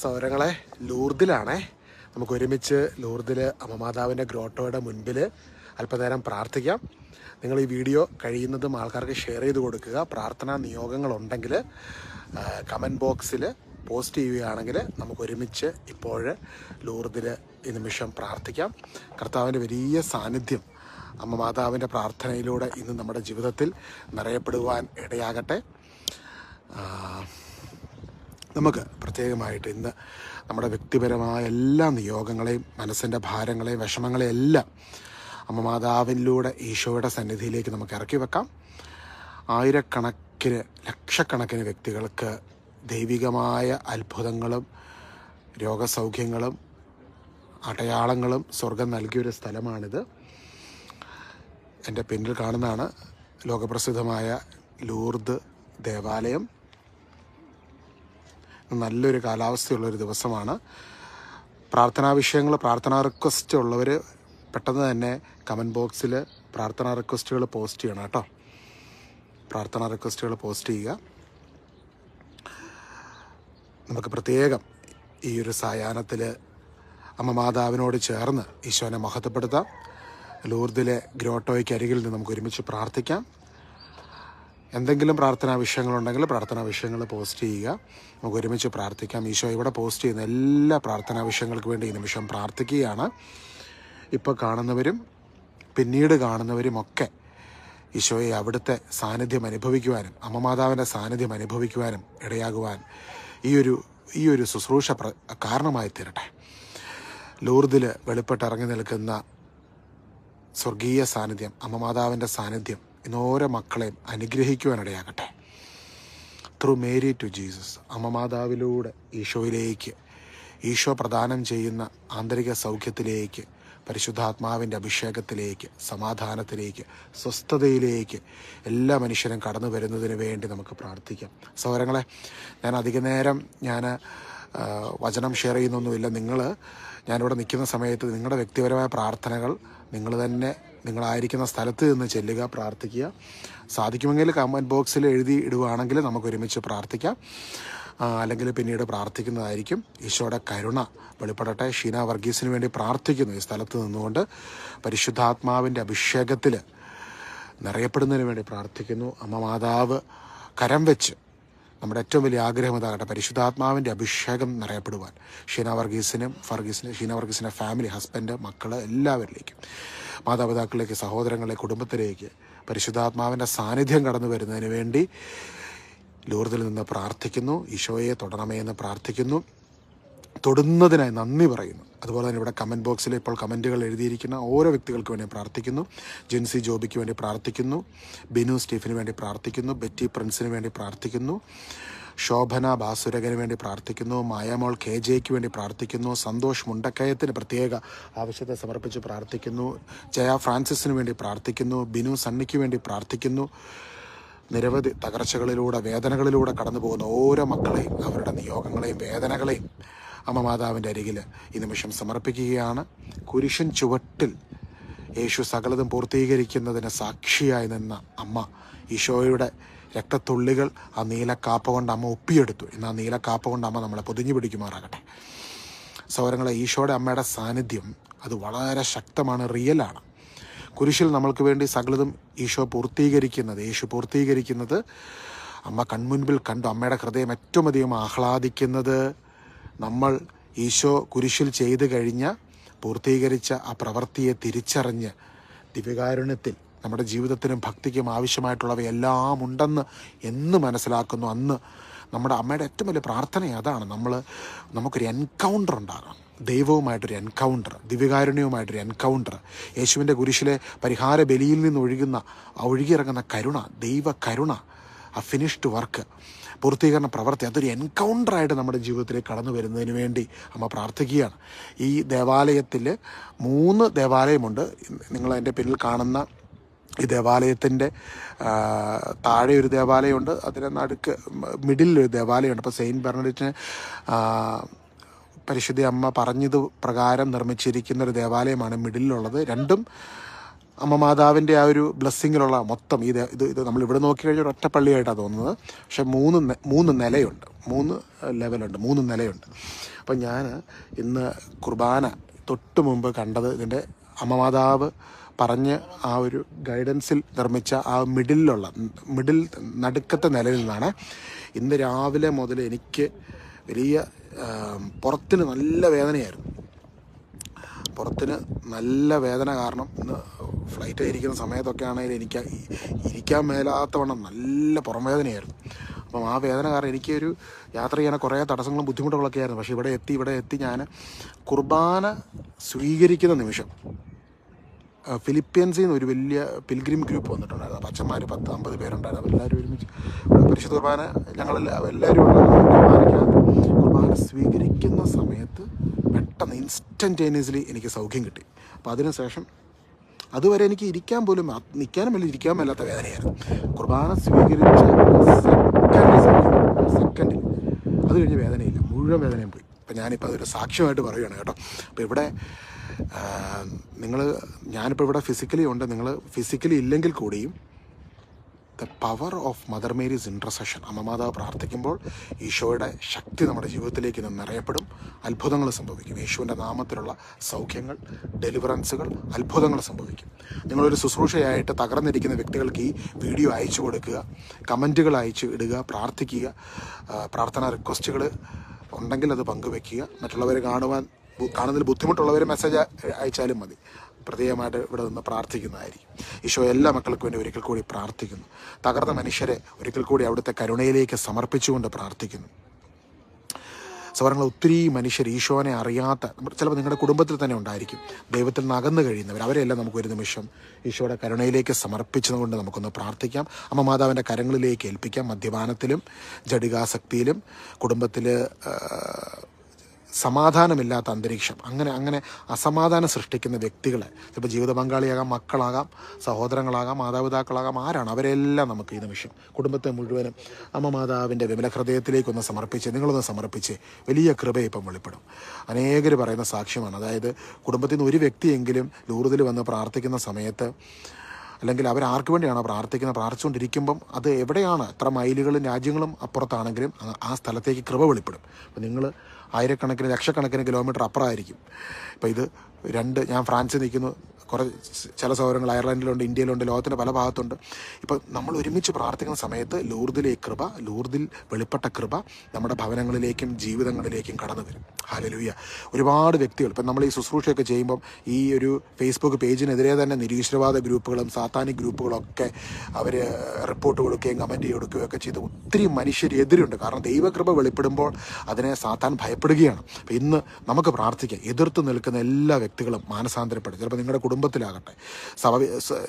സൗരങ്ങളെ ലൂർദിലാണേ. നമുക്ക് ഒരുമിച്ച് ലൂർദിൽ അമ്മമാതാവിന്റെ ഗ്രോട്ടോയുടെ മുൻപിൽ അല്പനേരം പ്രാർത്ഥിക്കാം. നിങ്ങൾ ഈ വീഡിയോ കഴിയുന്നതും ആൾക്കാർക്ക് ഷെയർ ചെയ്ത് കൊടുക്കുക. പ്രാർത്ഥനാ നിയോഗങ്ങളുണ്ടെങ്കിൽ കമന്റ് ബോക്സിൽ പോസ്റ്റ് ചെയ്യുകയാണെങ്കിൽ നമുക്ക് ഒരുമിച്ച് ഇപ്പോൾ ലൂർദിൽ ഈ നിമിഷം പ്രാർത്ഥിക്കാം. കർത്താവിന്റെ വലിയ സാന്നിധ്യം അമ്മ മാതാവിന്റെ പ്രാർത്ഥനയിലൂടെ ഇന്ന് നമ്മുടെ ജീവിതത്തിൽ നിറയപ്പെടുവാൻ ഇടയാകട്ടെ. നമുക്ക് പ്രത്യേകമായിട്ട് ഇന്ന് നമ്മുടെ വ്യക്തിപരമായ എല്ലാ നിയോഗങ്ങളെയും മനസ്സിന്റെ ഭാരങ്ങളെയും വിഷമങ്ങളെയും എല്ലാം അമ്മ മാതാവിലൂടെ ഈശോയുടെ സന്നിധിയിലേക്ക് നമുക്ക് ഇറക്കി വെക്കാം. ആയിരക്കണക്കിന് ലക്ഷക്കണക്കിന് വ്യക്തികൾക്ക് ദൈവികമായ അത്ഭുതങ്ങളും രോഗസൗഖ്യങ്ങളും അടയാളങ്ങളും സ്വർഗം നൽകിയൊരു സ്ഥലമാണിത്. എന്റെ പിന്നിൽ കാണുന്നതാണ് ലോകപ്രസിദ്ധമായ ലൂർദ് ദേവാലയം. നല്ലൊരു കാലാവസ്ഥയുള്ളൊരു ദിവസമാണ്. പ്രാർത്ഥനാ വിഷയങ്ങൾ പ്രാർത്ഥനാ റിക്വസ്റ്റ് ഉള്ളവർ പെട്ടെന്ന് തന്നെ കമന്റ് ബോക്സിൽ പ്രാർത്ഥനാ റിക്വസ്റ്റുകൾ പോസ്റ്റ് ചെയ്യണം കേട്ടോ. പ്രാർത്ഥനാ റിക്വസ്റ്റുകൾ പോസ്റ്റ് ചെയ്യുക. നമുക്ക് പ്രത്യേകം ഈ ഒരു സായാഹ്നത്തിൽ അമ്മ മാതാവിനോട് ചേർന്ന് ഈശോനെ മഹത്വപ്പെടുത്താം. ലൂർദിലെ ഗ്രോട്ടോയ്ക്ക് അരികിൽ നിന്ന് നമുക്ക് ഒരുമിച്ച് പ്രാർത്ഥിക്കാം. എന്തെങ്കിലും പ്രാർത്ഥനാ വിഷയങ്ങളുണ്ടെങ്കിൽ പ്രാർത്ഥനാ വിഷയങ്ങൾ പോസ്റ്റ് ചെയ്യുക. നമുക്ക് ഒരുമിച്ച് പ്രാർത്ഥിക്കാം. ഈശോ ഇവിടെ പോസ്റ്റ് ചെയ്യുന്ന എല്ലാ പ്രാർത്ഥനാ വിഷയങ്ങൾക്ക് വേണ്ടി ഈ നിമിഷം പ്രാർത്ഥിക്കുകയാണ്. ഇപ്പോൾ കാണുന്നവരും പിന്നീട് കാണുന്നവരും ഒക്കെ ഈശോയെ അവിടുത്തെ സാന്നിധ്യം അനുഭവിക്കുവാനും അമ്മമാതാവിന്റെ സാന്നിധ്യം അനുഭവിക്കുവാനും ഇടയാകുവാൻ ഈ ഒരു ഈ ഒരു ശുശ്രൂഷ കാരണമായി തീരട്ടെ. ലൂർദിൽ വെളിപ്പെട്ടിറങ്ങി നിൽക്കുന്ന സ്വർഗീയ സാന്നിധ്യം അമ്മമാതാവിന്റെ സാന്നിധ്യം ഇന്ന് ഓരോ മക്കളെയും അനുഗ്രഹിക്കുവാനിടയാകട്ടെ. ത്രൂ മേരി ടു ജീസസ് അമ്മമാതാവിലൂടെ ഈശോയിലേക്ക് ഈശോ പ്രദാനം ചെയ്യുന്ന ആന്തരിക സൗഖ്യത്തിലേക്ക് പരിശുദ്ധാത്മാവിന്റെ അഭിഷേകത്തിലേക്ക് സമാധാനത്തിലേക്ക് സ്വസ്ഥതയിലേക്ക് എല്ലാ മനുഷ്യരും കടന്നു വരുന്നതിന് വേണ്ടി നമുക്ക് പ്രാർത്ഥിക്കാം. സൗരങ്ങളെ ഞാൻ അധിക നേരം ഞാൻ വചനം ഷെയർ ചെയ്യുന്നൊന്നുമില്ല. നിങ്ങൾ ഞാനിവിടെ നിൽക്കുന്ന സമയത്ത് നിങ്ങളുടെ വ്യക്തിപരമായ പ്രാർത്ഥനകൾ നിങ്ങൾ തന്നെ നിങ്ങളായിരിക്കുന്ന സ്ഥലത്ത് നിന്ന് ചെല്ലുക പ്രാർത്ഥിക്കുക. സാധിക്കുമെങ്കിൽ കമന്റ് ബോക്സിൽ എഴുതി ഇടുകയാണെങ്കിൽ നമുക്ക് ഒരുമിച്ച് പ്രാർത്ഥിക്കാം. അല്ലെങ്കിൽ പിന്നീട് പ്രാർത്ഥിക്കുന്നതായിരിക്കും. ഈശോയുടെ കരുണ വെളിപ്പെടട്ടെ. ഷീന വർഗീസിന് വേണ്ടി പ്രാർത്ഥിക്കുന്നു ഈ സ്ഥലത്ത് നിന്നുകൊണ്ട്. പരിശുദ്ധാത്മാവിന്റെ അഭിഷേകത്തിൽ നിറയപ്പെടുന്നതിന് വേണ്ടി പ്രാർത്ഥിക്കുന്നു. അമ്മ മാതാവ് കരം വെച്ച് നമ്മുടെ ഏറ്റവും വലിയ ആഗ്രഹം ഇതാകട്ടെ പരിശുദ്ധാത്മാവിന്റെ അഭിഷേകം നിറയപ്പെടുവാൻ ഷീന വർഗീസിനും ഫർഗീസിനും ഷീന വർഗീസിന്റെ ഫാമിലി ഹസ്ബൻഡ് മക്കൾ എല്ലാവരിലേക്കും മാതാപിതാക്കളിലേക്ക് സഹോദരങ്ങളിലേക്ക് കുടുംബത്തിലേക്ക് പരിശുദ്ധാത്മാവിന്റെ സാന്നിധ്യം കടന്നു വരുന്നതിന് വേണ്ടി ലൂർദിൽ നിന്ന് പ്രാർത്ഥിക്കുന്നു. ഈശോയെ തുടരണമേ എന്ന് പ്രാർത്ഥിക്കുന്നു. തൊടുന്നതിനായി നന്ദി പറയുന്നു. അതുപോലെ തന്നെ ഇവിടെ കമന്റ് ബോക്സിൽ ഇപ്പോൾ കമന്റുകൾ എഴുതിയിരിക്കുന്ന ഓരോ വ്യക്തികൾക്ക് വേണ്ടി പ്രാർത്ഥിക്കുന്നു. ജിൻസി ജോബിക്ക് വേണ്ടി പ്രാർത്ഥിക്കുന്നു. ബിനു സ്റ്റീഫിന് വേണ്ടി പ്രാർത്ഥിക്കുന്നു. ബെറ്റി പ്രിൻസിന് വേണ്ടി പ്രാർത്ഥിക്കുന്നു. ശോഭന ബാസുരകന് വേണ്ടി പ്രാർത്ഥിക്കുന്നു. മായാമോൾ കെ ജെക്ക് വേണ്ടി പ്രാർത്ഥിക്കുന്നു. സന്തോഷ് മുണ്ടക്കയത്തിന് പ്രത്യേക ആവശ്യത്തെ സമർപ്പിച്ച് പ്രാർത്ഥിക്കുന്നു. ജയ ഫ്രാൻസിസിന് വേണ്ടി പ്രാർത്ഥിക്കുന്നു. ബിനു സണ്ണിക്ക് വേണ്ടി പ്രാർത്ഥിക്കുന്നു. നിരവധി തകർച്ചകളിലൂടെ വേദനകളിലൂടെ കടന്നു പോകുന്ന ഓരോ മക്കളെയും അവരുടെ നിയോഗങ്ങളെയും വേദനകളെയും അമ്മ മാതാവിന്റെ അരികിൽ ഈ നിമിഷം സമർപ്പിക്കുകയാണ്. കുരിശൻ ചുവട്ടിൽ യേശു സകലതും പൂർത്തീകരിക്കുന്നതിന് സാക്ഷിയായി നിന്ന അമ്മ ഈശോയുടെ രക്തത്തുള്ളികൾ ആ നീലക്കാപ്പ കൊണ്ട് അമ്മ ഒപ്പിയെടുത്തു. ഇന്ന് ആ നീലക്കാപ്പ കൊണ്ട് അമ്മ നമ്മളെ പൊതിഞ്ഞു പിടിക്കുമാറാകട്ടെ. സൗരങ്ങളെ ഈശോയുടെ അമ്മയുടെ സാന്നിധ്യം അത് വളരെ ശക്തമാണ് റിയലാണ് കുരിശിൽ നമ്മൾക്ക് വേണ്ടി സകലതും ഈശോ പൂർത്തീകരിക്കുന്നത് യേശു പൂർത്തീകരിക്കുന്നത് അമ്മ കൺമുൻപിൽ കണ്ടു. അമ്മയുടെ ഹൃദയം ഏറ്റവും അധികം ആഹ്ലാദിക്കുന്നത് നമ്മൾ ഈശോ കുരിശിൽ ചെയ്തു കഴിഞ്ഞ പൂർത്തീകരിച്ച ആ പ്രവൃത്തിയെ തിരിച്ചറിഞ്ഞ് ദിവ്യകാരുണ്യത്തിൽ നമ്മുടെ ജീവിതത്തിനും ഭക്തിക്കും ആവശ്യമായിട്ടുള്ളവയെല്ലാം ഉണ്ടെന്ന് എന്ന് മനസ്സിലാക്കുന്നു. അന്ന് നമ്മുടെ അമ്മയുടെ ഏറ്റവും വലിയ പ്രാർത്ഥന അതാണ്. നമ്മൾ നമുക്കൊരു എൻകൗണ്ടർ ഉണ്ടാകണം. ദൈവവുമായിട്ടൊരു എൻകൗണ്ടർ ദിവ്യകാരുണ്യവുമായിട്ടൊരു എൻകൗണ്ടർ യേശുവിന്റെ കുരിശിലെ പരിഹാര ബലിയിൽ നിന്ന് ഒഴുകുന്ന ഒഴുകിയിറങ്ങുന്ന കരുണ ദൈവ കരുണ ആ ഫിനിഷ്ഡ് വർക്ക് പൂർത്തീകരണ പ്രവർത്തി അതൊരു എൻകൗണ്ടറായിട്ട് നമ്മുടെ ജീവിതത്തിലേക്ക് കടന്നു വരുന്നതിന് വേണ്ടി അമ്മ പ്രാർത്ഥിക്കുകയാണ്. ഈ ദേവാലയത്തിൽ മൂന്ന് ദേവാലയമുണ്ട്. നിങ്ങൾ എന്റെ പിന്നിൽ കാണുന്ന ഈ ദേവാലയത്തിന്റെ താഴെ ഒരു ദേവാലയമുണ്ട്. അതിന് നടുക്ക് മിഡിലൊരു ദേവാലയമുണ്ട്. അപ്പോൾ സെയിന്റ് ബെർണഡിറ്റിന് പരിശുദ്ധ അമ്മ പറഞ്ഞത് പ്രകാരം നിർമ്മിച്ചിരിക്കുന്ന ഒരു ദേവാലയമാണ് മിഡിലുള്ളത് രണ്ടും അമ്മ മാതാവിന്റെ ആ ഒരു ബ്ലെസ്സിങ്ങിലുള്ള മൊത്തം ഇത് ഇത് ഇത് നമ്മൾ ഇവിടെ നോക്കി കഴിഞ്ഞാൽ ഒറ്റ പള്ളിയായിട്ടാണ് തോന്നുന്നത്. പക്ഷെ മൂന്ന് മൂന്ന് നിലയുണ്ട്. മൂന്ന് ലെവലുണ്ട്. മൂന്ന് നിലയുണ്ട്. അപ്പം ഞാൻ ഇന്ന് കുർബാന തൊട്ട് മുമ്പ് കണ്ടത് ഇതിന്റെ അമ്മ മാതാവ് പറഞ്ഞ് ആ ഒരു ഗൈഡൻസിൽ നിർമ്മിച്ച ആ മിഡിലുള്ള മിഡിൽ നടുക്കത്തെ നിലയിൽ നിന്നാണ് ഇന്ന് രാവിലെ മുതൽ എനിക്ക് വലിയ പുറത്തിന് നല്ല വേദനയായിരുന്നു. പുറത്തിന് നല്ല വേദന കാരണം ഇന്ന് ഫ്ലൈറ്റ് ഇരിക്കുന്ന സമയത്തൊക്കെ ആണെങ്കിൽ എനിക്ക് ഇരിക്കാൻ മേലാത്തവണ്ണം നല്ല പുറം വേദനയായിരുന്നു അപ്പം ആ വേദന കാരണം എനിക്കൊരു യാത്ര ചെയ്യാൻ കുറേ തടസ്സങ്ങളും ബുദ്ധിമുട്ടുകളൊക്കെ ആയിരുന്നു. പക്ഷേ ഇവിടെ എത്തി ഇവിടെ എത്തി ഞാൻ കുർബാന സ്വീകരിക്കുന്ന നിമിഷം ഫിലിപ്പീൻസിൽ നിന്ന് ഒരു വലിയ പിൽഗ്രിം ഗ്രൂപ്പ് വന്നിട്ടുണ്ടായിരുന്നു. അച്ഛന്മാർ പത്ത് അമ്പത് പേരുണ്ടായിരുന്നു. എല്ലാവരും ഒരുമിച്ച് പരിശുദ്ധ കുർബാന ഞങ്ങളെല്ലാം എല്ലാവരും കുർബാനയ്ക്കകത്ത് കുർബാന സ്വീകരിക്കുന്ന സമയത്ത് പെട്ടെന്ന് ഇൻസ്റ്റന്റേനിയസ്ലി എനിക്ക് സൗഖ്യം കിട്ടി. അപ്പോൾ അതിനുശേഷം അതുവരെ എനിക്ക് ഇരിക്കാൻ പോലും നിൽക്കാനും വേണ്ടി ഇരിക്കാൻ മേലാത്ത വേദനയായിരുന്നു കുർബാന സ്വീകരിച്ച സെക്കൻഡ് സെക്കൻഡിൽ അത് കഴിഞ്ഞ് വേദനയില്ല. മുഴുവൻ വേദനയും പോയി. അപ്പം ഞാനിപ്പോൾ അതൊരു സാക്ഷ്യമായിട്ട് പറയുകയാണ് കേട്ടോ. അപ്പോൾ ഇവിടെ നിങ്ങൾ ഞാനിപ്പോൾ ഇവിടെ ഫിസിക്കലി ഉണ്ട്. നിങ്ങൾ ഫിസിക്കലി ഇല്ലെങ്കിൽ കൂടിയും the power of Mother Mary's intercession അമ്മമാതാവ് പ്രാർത്ഥിക്കുമ്പോൾ ഈശോയുടെ ശക്തി നമ്മുടെ ജീവിതത്തിലേക്ക് നിന്ന് നിറയപ്പെടും. അത്ഭുതങ്ങൾ സംഭവിക്കും. യേശുവിന്റെ നാമത്തിലുള്ള സൗഖ്യങ്ങൾ ഡെലിവറൻസുകൾ അത്ഭുതങ്ങൾ സംഭവിക്കും. നിങ്ങളൊരു ശുശ്രൂഷയായിട്ട് തകർന്നിരിക്കുന്ന വ്യക്തികൾക്ക് ഈ വീഡിയോ അയച്ചു കൊടുക്കുക. കമന്റുകൾ അയച്ച് ഇടുക പ്രാർത്ഥിക്കുക. പ്രാർത്ഥനാ റിക്വസ്റ്റുകൾ ഉണ്ടെങ്കിൽ അത് പങ്കുവെക്കുക. മറ്റുള്ളവരെ കാണുവാൻ കാണുന്നതിൽ ബുദ്ധിമുട്ടുള്ളവർ മെസ്സേജ് അയച്ചാലും മതി. പ്രത്യേകമായിട്ട് ഇവിടെ നിന്ന് പ്രാർത്ഥിക്കുന്നതായിരിക്കും. ഈശോ എല്ലാ മക്കൾക്കും വേണ്ടി ഒരിക്കൽ കൂടി പ്രാർത്ഥിക്കുന്നു. തകർന്ന മനുഷ്യരെ ഒരിക്കൽ കൂടി അവിടുത്തെ കരുണയിലേക്ക് സമർപ്പിച്ചുകൊണ്ട് പ്രാർത്ഥിക്കുന്നു. സവർണങ്ങൾ ഒത്തിരി മനുഷ്യർ ഈശോനെ അറിയാത്ത ചിലപ്പോൾ നിങ്ങളുടെ കുടുംബത്തിൽ തന്നെ ഉണ്ടായിരിക്കും. ദൈവത്തിൽ നിന്ന് അകന്നു കഴിയുന്നവർ അവരെല്ലാം നമുക്ക് ഒരു നിമിഷം ഈശോയുടെ കരുണയിലേക്ക് സമർപ്പിച്ചതുകൊണ്ട് നമുക്കൊന്ന് പ്രാർത്ഥിക്കാം. അമ്മ മാതാവിന്റെ കരങ്ങളിലേക്ക് ഏൽപ്പിക്കാം. മദ്യപാനത്തിലും ജഡികാസക്തിയിലും കുടുംബത്തിൽ സമാധാനമില്ലാത്ത അന്തരീക്ഷം. അങ്ങനെ അങ്ങനെ അസമാധാനം സൃഷ്ടിക്കുന്ന വ്യക്തികളെ ചിലപ്പോൾ ജീവിത പങ്കാളിയാകാം മക്കളാകാം സഹോദരങ്ങളാകാം മാതാപിതാക്കളാകാം ആരാണ്? അവരെല്ലാം നമുക്ക് ഈ നിമിഷം കുടുംബത്തെ മുഴുവനും അമ്മ മാതാവിന്റെ വിമല ഹൃദയത്തിലേക്കൊന്ന് സമർപ്പിച്ച് നിങ്ങളൊന്ന് സമർപ്പിച്ച് വലിയ കൃപ ഇപ്പം വെളിപ്പെടും. അനേകർ പറയുന്ന സാക്ഷ്യമാണ്. അതായത് കുടുംബത്തിൽ നിന്ന് ഒരു വ്യക്തിയെങ്കിലും ലൂറുതിൽ വന്ന് പ്രാർത്ഥിക്കുന്ന സമയത്ത് അല്ലെങ്കിൽ അവർ ആർക്ക് വേണ്ടിയാണോ പ്രാർത്ഥിക്കുന്നത് പ്രാർത്ഥിച്ചുകൊണ്ടിരിക്കുമ്പം അത് എവിടെയാണ്? എത്ര മൈലുകളും രാജ്യങ്ങളും അപ്പുറത്താണെങ്കിലും ആ- സ്ഥലത്തേക്ക് കൃപ വെളിപ്പെടും. അപ്പം നിങ്ങൾ ആയിരക്കണക്കിന് ലക്ഷക്കണക്കിന് കിലോമീറ്റർ അപ്പുറമായിരിക്കും. ഇപ്പം ഇത് രണ്ട് ഞാൻ ഫ്രാൻസിൽ നിൽക്കുന്നു. കുറേ ചില സൗകര്യങ്ങൾ അയർലൻഡിലുണ്ട് ഇന്ത്യയിലുണ്ട് ലോകത്തിന്റെ പല ഭാഗത്തുണ്ട്. ഇപ്പം നമ്മൾ ഒരുമിച്ച് പ്രാർത്ഥിക്കുന്ന സമയത്ത് ലൂർദിലെ കൃപ ലൂർദിൽ വെളിപ്പെട്ട കൃപ നമ്മുടെ ഭവനങ്ങളിലേക്കും ജീവിതങ്ങളിലേക്കും കടന്നു വരും. ഹാലലൂയ ഒരുപാട് വ്യക്തികൾ ഇപ്പം നമ്മൾ ഈ ശുശ്രൂഷയൊക്കെ ചെയ്യുമ്പം ഈ ഒരു ഫേസ്ബുക്ക് പേജിനെതിരെ തന്നെ നിരീശ്വരവാദ ഗ്രൂപ്പുകളും സാത്താനിക് ഗ്രൂപ്പുകളൊക്കെ അവർ റിപ്പോർട്ട് കൊടുക്കുകയും കമന്റ് കൊടുക്കുകയും ഒക്കെ ചെയ്ത്. ഒത്തിരി മനുഷ്യരെതിരുണ്ട് കാരണം ദൈവകൃപ വെളിപ്പെടുമ്പോൾ അതിനെ സാത്താൻ ഭയപ്പെടുകയാണ്. അപ്പം ഇന്ന് നമുക്ക് പ്രാർത്ഥിക്കാം. എതിർത്ത് നിൽക്കുന്ന എല്ലാ വ്യക്തികളും മാനസാന്തരപ്പെടും. ചിലപ്പോൾ നിങ്ങളുടെ കുടുംബത്തിലാകട്ടെ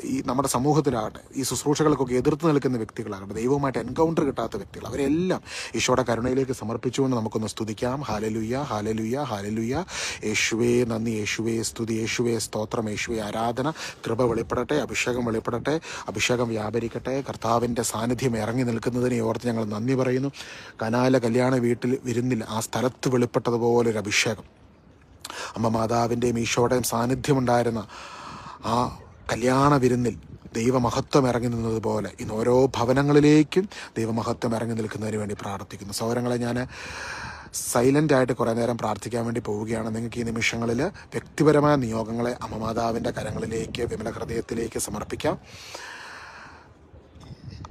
ഈ നമ്മുടെ സമൂഹത്തിലാകട്ടെ ഈ ശുശ്രൂഷകൾക്കൊക്കെ എതിർത്ത് നിൽക്കുന്ന വ്യക്തികളാകട്ടെ ദൈവവുമായിട്ട് എൻകൗണ്ടർ കിട്ടാത്ത വ്യക്തികൾ അവരെല്ലാം ഈശോയുടെ കരുണയിലേക്ക് സമർപ്പിച്ചുകൊണ്ട് നമുക്കൊന്ന് സ്തുതിക്കാം. ഹാലലുയ്യ ഹാലലുയ്യ ഹാലലുയ്യ യേശുവേ നന്ദി. യേശുവേ സ്തുതി. യേശുവേ സ്തോത്രം. യേശുവേ ആരാധന. കൃപ വെളിപ്പെടട്ടെ അഭിഷേകം വെളിപ്പെടട്ടെ അഭിഷേകം വ്യാപരിക്കട്ടെ. കർത്താവിന്റെ സാന്നിധ്യം ഇറങ്ങി നിൽക്കുന്നതിനെ ഓർത്ത് ഞങ്ങൾ നന്ദി പറയുന്നു. കനാല കല്യാണ വീട്ടിൽ വിരുന്നിൽ ആ സ്ഥലത്ത് വെളിപ്പെട്ടതുപോലൊരു അഭിഷേകം. അമ്മ മാതാവിന്റെയും ഈശോയുടെയും സാന്നിധ്യമുണ്ടായിരുന്ന ആ കല്യാണ വിരുന്നിൽ ദൈവമഹത്വം ഇറങ്ങി നിന്നതുപോലെ ഇന്ന് ഓരോ ഭവനങ്ങളിലേക്കും ദൈവമഹത്വം ഇറങ്ങി നിൽക്കുന്നതിന് വേണ്ടി പ്രാർത്ഥിക്കുന്നു. സൗരങ്ങളെ ഞാൻ സൈലന്റ് ആയിട്ട് കുറേ നേരം പ്രാർത്ഥിക്കാൻ വേണ്ടി പോവുകയാണ്. നിങ്ങൾക്ക് ഈ നിമിഷങ്ങളിൽ വ്യക്തിപരമായ നിയോഗങ്ങളെ അമ്മമാതാവിന്റെ കരങ്ങളിലേക്ക് വിമല ഹൃദയത്തിലേക്ക് സമർപ്പിക്കാം.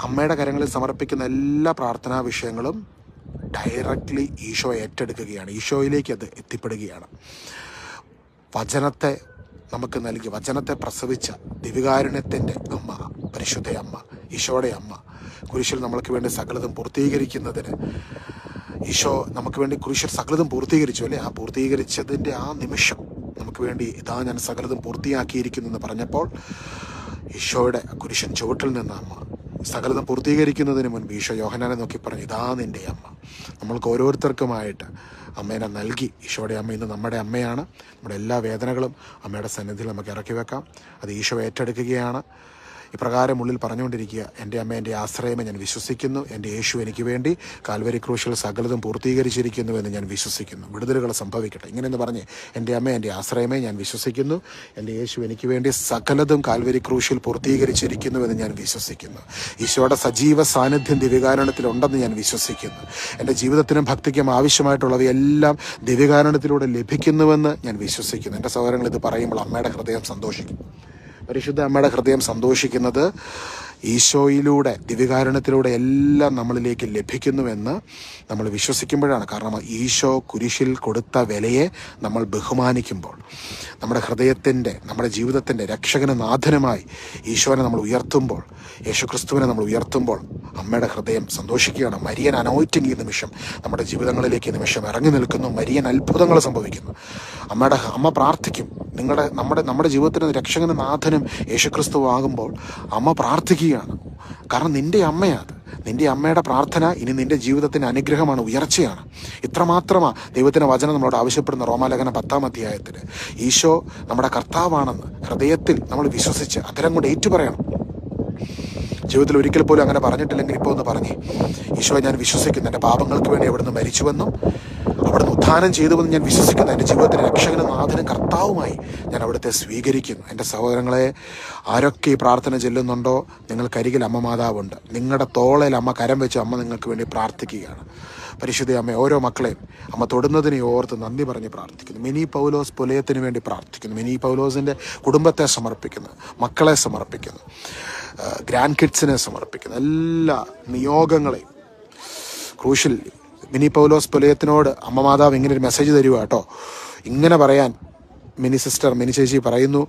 അമ്മയുടെ കരങ്ങളിൽ സമർപ്പിക്കുന്ന എല്ലാ പ്രാർത്ഥനാ വിഷയങ്ങളും ഡയറക്റ്റ്ലി ഈശോ ഏറ്റെടുക്കുകയാണ്. ഈശോയിലേക്ക് അത് എത്തിപ്പെടുകയാണ്. വചനത്തെ നമുക്ക് നൽകി വചനത്തെ പ്രസവിച്ച ദിവികാരുണ്യത്തിന്റെ അമ്മ പരിശുദ്ധ അമ്മ ഈശോയുടെ അമ്മ കുരിശിൽ നമ്മൾക്ക് വേണ്ടി സകലതും പൂർത്തീകരിക്കുന്നതിന് ഈശോ നമുക്ക് വേണ്ടി കുരിശിൽ സകലതും പൂർത്തീകരിച്ചു അല്ലേ? ആ പൂർത്തീകരിച്ചതിന്റെ ആ നിമിഷം നമുക്ക് വേണ്ടി ഇതാ ഞാൻ സകലതും പൂർത്തിയാക്കിയിരിക്കുന്നു എന്ന് പറഞ്ഞപ്പോൾ ഈശോയുടെ കുരിശൻ ചുവട്ടിൽ നിന്ന് അമ്മ സകലതും പൂർത്തീകരിക്കുന്നതിന് മുൻപ് ഈശോ യോഹനാനെ നോക്കി പറഞ്ഞു ഇതാ നിന്റെ അമ്മ. നമ്മൾക്ക് ഓരോരുത്തർക്കുമായിട്ട് അമ്മേനെ നൽകി. ഈശോയുടെ അമ്മ ഇന്ന് നമ്മുടെ അമ്മയാണ്. നമ്മുടെ എല്ലാ വേദനകളും അമ്മയുടെ സന്നിധിയിൽ നമുക്ക് ഇറക്കി വെക്കാം. അത് ഈശോ ഏറ്റെടുക്കുകയാണ്. ഇപ്രകാരം ഉള്ളിൽ പറഞ്ഞുകൊണ്ടിരിക്കുക എന്റെ അമ്മ എന്റെ ആശ്രയമേ ഞാൻ വിശ്വസിക്കുന്നു. എന്റെ യേശു എനിക്ക് വേണ്ടി കാൽവരി ക്രൂശിൽ സകലതും പൂർത്തീകരിച്ചിരിക്കുന്നു എന്ന് ഞാൻ വിശ്വസിക്കുന്നു. വിടുതലുകൾ സംഭവിക്കട്ടെ. ഇങ്ങനെയെന്ന് പറഞ്ഞ് എന്റെ അമ്മ എന്റെ ആശ്രയമേ ഞാൻ വിശ്വസിക്കുന്നു. എന്റെ യേശു എനിക്ക് വേണ്ടി സകലതും കാൽവരി ക്രൂശിൽ പൂർത്തീകരിച്ചിരിക്കുന്നു എന്ന് ഞാൻ വിശ്വസിക്കുന്നു. ഈശോയുടെ സജീവ സാന്നിധ്യം ദിവ്യകാരണത്തിലുണ്ടെന്ന് ഞാൻ വിശ്വസിക്കുന്നു. എന്റെ ജീവിതത്തിനും ഭക്തിക്കും ആവശ്യമായിട്ടുള്ളവയെല്ലാം ദിവ്യകാരണത്തിലൂടെ ലഭിക്കുന്നുവെന്ന് ഞാൻ വിശ്വസിക്കുന്നു. എന്റെ സഹോദരങ്ങൾ ഇത് പറയുമ്പോൾ അമ്മയുടെ ഹൃദയം സന്തോഷിക്കും. പരിശുദ്ധ അമ്മയുടെ ഹൃദയം സന്തോഷിക്കുന്നത്. ഈശോയിലൂടെ ദിവ്യകാരണത്തിലൂടെ എല്ലാം നമ്മളിലേക്ക് ലഭിക്കുന്നുവെന്ന് നമ്മൾ വിശ്വസിക്കുമ്പോഴാണ്. കാരണം ഈശോ കുരിശിൽ കൊടുത്ത വിലയെ നമ്മൾ ബഹുമാനിക്കുമ്പോൾ നമ്മുടെ ഹൃദയത്തിന്റെ നമ്മുടെ ജീവിതത്തിന്റെ രക്ഷകന് നാഥനുമായി ഈശോനെ നമ്മൾ ഉയർത്തുമ്പോൾ യേശുക്രിസ്തുവിനെ നമ്മൾ ഉയർത്തുമ്പോൾ അമ്മയുടെ ഹൃദയം സന്തോഷിക്കുകയാണ്. മരിയൻ അനോയിറ്റിംഗ് ഈ നിമിഷം നമ്മുടെ ജീവിതങ്ങളിലേക്ക് ഈ നിമിഷം ഇറങ്ങി നിൽക്കുന്നു. മരിയൻ അത്ഭുതങ്ങൾ സംഭവിക്കുന്നു. അമ്മയുടെ അമ്മ പ്രാർത്ഥിക്കും. നിങ്ങളുടെ നമ്മുടെ നമ്മുടെ ജീവിതത്തിന് രക്ഷകനും നാഥനും യേശുക്രിസ്തു ആകുമ്പോൾ അമ്മ പ്രാർത്ഥിക്കുകയാണ് കാരണം നിന്റെ അമ്മയാണ് നിന്റെ അമ്മയുടെ പ്രാർത്ഥന ഇനി നിന്റെ ജീവിതത്തിന് അനുഗ്രഹമാണ് ഉയർച്ചയാണ്. ഇത്രമാത്രമാ ദൈവത്തിന്റെ വചനം നമ്മളോട് ആവശ്യപ്പെടുന്ന റോമാലേഖന പത്താം അധ്യായത്തിൽ ഈശോ നമ്മുടെ കർത്താവാണെന്ന് ഹൃദയത്തിൽ നമ്മൾ വിശ്വസിച്ച് അത്തരം കൊണ്ട് ഏറ്റുപറയണം. ജീവിതത്തിൽ ഒരിക്കൽ പോലും അങ്ങനെ പറഞ്ഞിട്ടില്ലെങ്കിൽ ഇപ്പോൾ ഒന്ന് പറഞ്ഞേ ഈശോ ഞാൻ വിശ്വസിക്കുന്നു എന്റെ പാപങ്ങൾക്ക് വേണ്ടി അവിടുന്ന് മരിച്ചുവെന്നും അവിടുന്ന് ഉത്ഥാനം ചെയ്തുവെന്ന് ഞാൻ വിശ്വസിക്കുന്നു. എന്റെ ജീവിതത്തിലെ രക്ഷകനും നാഥനും കർത്താവുമായി ഞാൻ അവിടുത്തെ സ്വീകരിക്കുന്നു. എന്റെ സഹോദരങ്ങളെ ആരൊക്കെ ഈ പ്രാർത്ഥന ചെല്ലുന്നുണ്ടോ? നിങ്ങൾക്കരികിൽ അമ്മ മാതാവുണ്ട്. നിങ്ങളുടെ തോളയിൽ അമ്മ കരം വെച്ച് അമ്മ നിങ്ങൾക്ക് വേണ്ടി പ്രാർത്ഥിക്കുകയാണ്. പരിശുദ്ധ അമ്മ ഓരോ മക്കളെയും അമ്മ തൊടുന്നതിനെ ഓർത്ത് നന്ദി പറഞ്ഞ് പ്രാർത്ഥിക്കുന്നു. മിനി പൗലോസ് പുലയത്തിന് വേണ്ടി പ്രാർത്ഥിക്കുന്നു. മിനി പൗലോസിന്റെ കുടുംബത്തെ സമർപ്പിക്കുന്നു. മക്കളെ സമർപ്പിക്കുന്നു. ഗ്രാൻഡ് കിഡ്സിനെ സമർപ്പിക്കുന്നു. എല്ലാ നിയോഗങ്ങളെയും ക്രൂഷ്യൽ മിനി പൗലോസ് പുലയത്തിനോട് അമ്മ മാതാവ് ഇങ്ങനെ ഒരു മെസ്സേജ് തരുവാട്ടോ ഇങ്ങനെ പറയാൻ മിനി സിസ്റ്റർ മിനി ചേച്ചി പറയുന്നു.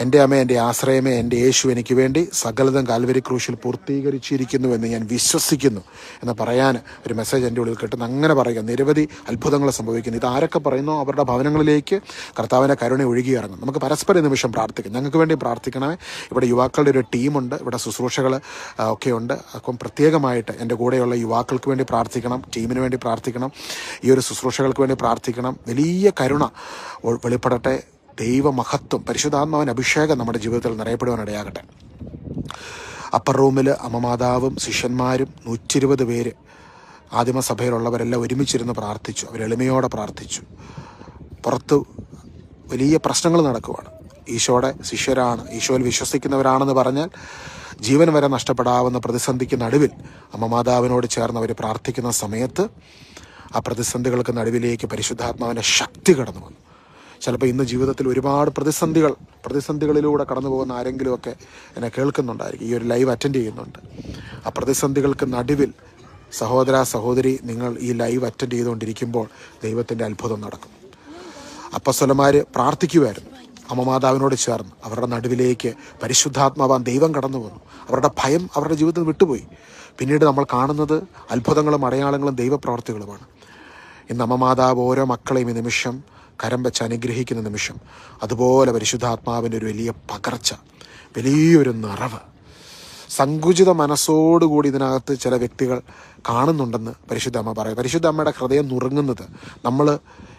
എന്റെ അമ്മ എന്റെ ആശ്രയമേ എന്റെ യേശു എനിക്ക് വേണ്ടി സകലതും കാൽവരി ക്രൂശിൽ പൂർത്തീകരിച്ചിരിക്കുന്നു എന്ന് ഞാൻ വിശ്വസിക്കുന്നു എന്ന് പറയാൻ ഒരു മെസ്സേജ് എന്റെ ഉള്ളിൽ കിട്ടുന്ന. അങ്ങനെ പറയുക നിരവധി അത്ഭുതങ്ങൾ സംഭവിക്കുന്നു. ഇത് ആരൊക്കെ പറയുന്നു അവരുടെ ഭവനങ്ങളിലേക്ക് കർത്താവിന്റെ കരുണ ഒഴുകി ഇറങ്ങും നമുക്ക് പരസ്പര നിമിഷം പ്രാർത്ഥിക്കാം. ഞങ്ങൾക്ക് വേണ്ടി പ്രാർത്ഥിക്കണമേ. ഇവിടെ യുവാക്കളുടെ ഒരു ടീമുണ്ട്. ഇവിടെ ശുശ്രൂഷകൾ ഒക്കെ ഉണ്ട്. അപ്പം പ്രത്യേകമായിട്ട് എന്റെ കൂടെയുള്ള യുവാക്കൾക്ക് വേണ്ടി പ്രാർത്ഥിക്കണം. ടീമിന് വേണ്ടി പ്രാർത്ഥിക്കണം. ഈ ഒരു ശുശ്രൂഷകൾക്ക് വേണ്ടി പ്രാർത്ഥിക്കണം. വലിയ കരുണ വെളിപ്പെടട്ടെ. ദൈവമഹത്വം പരിശുദ്ധാത്മാവിൻ അഭിഷേകം നമ്മുടെ ജീവിതത്തിൽ നിറയപ്പെടുവാൻ ഇടയാകട്ടെ. അപ്പർ റൂമിൽ അമ്മമാതാവും ശിഷ്യന്മാരും നൂറ്റിരുപത് പേര് ആദിമസഭയിലുള്ളവരെല്ലാം ഒരുമിച്ചിരുന്ന് പ്രാർത്ഥിച്ചു. അവർ എളിമയോടെ പ്രാർത്ഥിച്ചു. പുറത്ത് വലിയ പ്രശ്നങ്ങൾ നടക്കുവാണ്. ഈശോയുടെ ശിഷ്യരാണ് ഈശോയിൽ വിശ്വസിക്കുന്നവരാണെന്ന് പറഞ്ഞാൽ ജീവൻ വരെ നഷ്ടപ്പെടാവുന്ന പ്രതിസന്ധിക്ക് നടുവിൽ അമ്മമാതാവിനോട് ചേർന്ന് അവർ പ്രാർത്ഥിക്കുന്ന സമയത്ത് ആ പ്രതിസന്ധികൾക്ക് നടുവിലേക്ക് പരിശുദ്ധാത്മാവിന്റെ ശക്തി കടന്നു വന്നു. ചിലപ്പോൾ ഇന്ന് ജീവിതത്തിൽ ഒരുപാട് പ്രതിസന്ധികൾ പ്രതിസന്ധികളിലൂടെ കടന്നു പോകുന്ന ആരെങ്കിലുമൊക്കെ എന്നെ കേൾക്കുന്നുണ്ടായിരിക്കും. ഈ ഒരു ലൈവ് അറ്റൻഡ് ചെയ്യുന്നുണ്ട്. ആ പ്രതിസന്ധികൾക്ക് നടുവിൽ സഹോദര സഹോദരി നിങ്ങൾ ഈ ലൈവ് അറ്റൻഡ് ചെയ്തുകൊണ്ടിരിക്കുമ്പോൾ ദൈവത്തിന്റെ അത്ഭുതം നടക്കും. അപ്പസ്വലമാർ പ്രാർത്ഥിക്കുമായിരുന്നു അമ്മമാതാവിനോട് ചേർന്ന് അവരുടെ നടുവിലേക്ക് പരിശുദ്ധാത്മാവാൻ ദൈവം കടന്നു വന്നു. അവരുടെ ഭയം അവരുടെ ജീവിതത്തിൽ വിട്ടുപോയി. പിന്നീട് നമ്മൾ കാണുന്നത് അത്ഭുതങ്ങളും അടയാളങ്ങളും ദൈവപ്രവർത്തികളുമാണ്. ഇന്ന് അമ്മമാതാവ് ഓരോ മക്കളെയും ഈ നിമിഷം കരം വെച്ച് അനുഗ്രഹിക്കുന്ന നിമിഷം. അതുപോലെ പരിശുദ്ധാത്മാവിന്റെ ഒരു വലിയ പകർച്ച വലിയൊരു നിറവ്. സങ്കുചിത മനസ്സോടുകൂടി ഇതിനകത്ത് ചില വ്യക്തികൾ കാണുന്നുണ്ടെന്ന് പരിശുദ്ധ അമ്മ പറയും. പരിശുദ്ധ അമ്മയുടെ ഹൃദയം നുറുങ്ങുന്നത് നമ്മൾ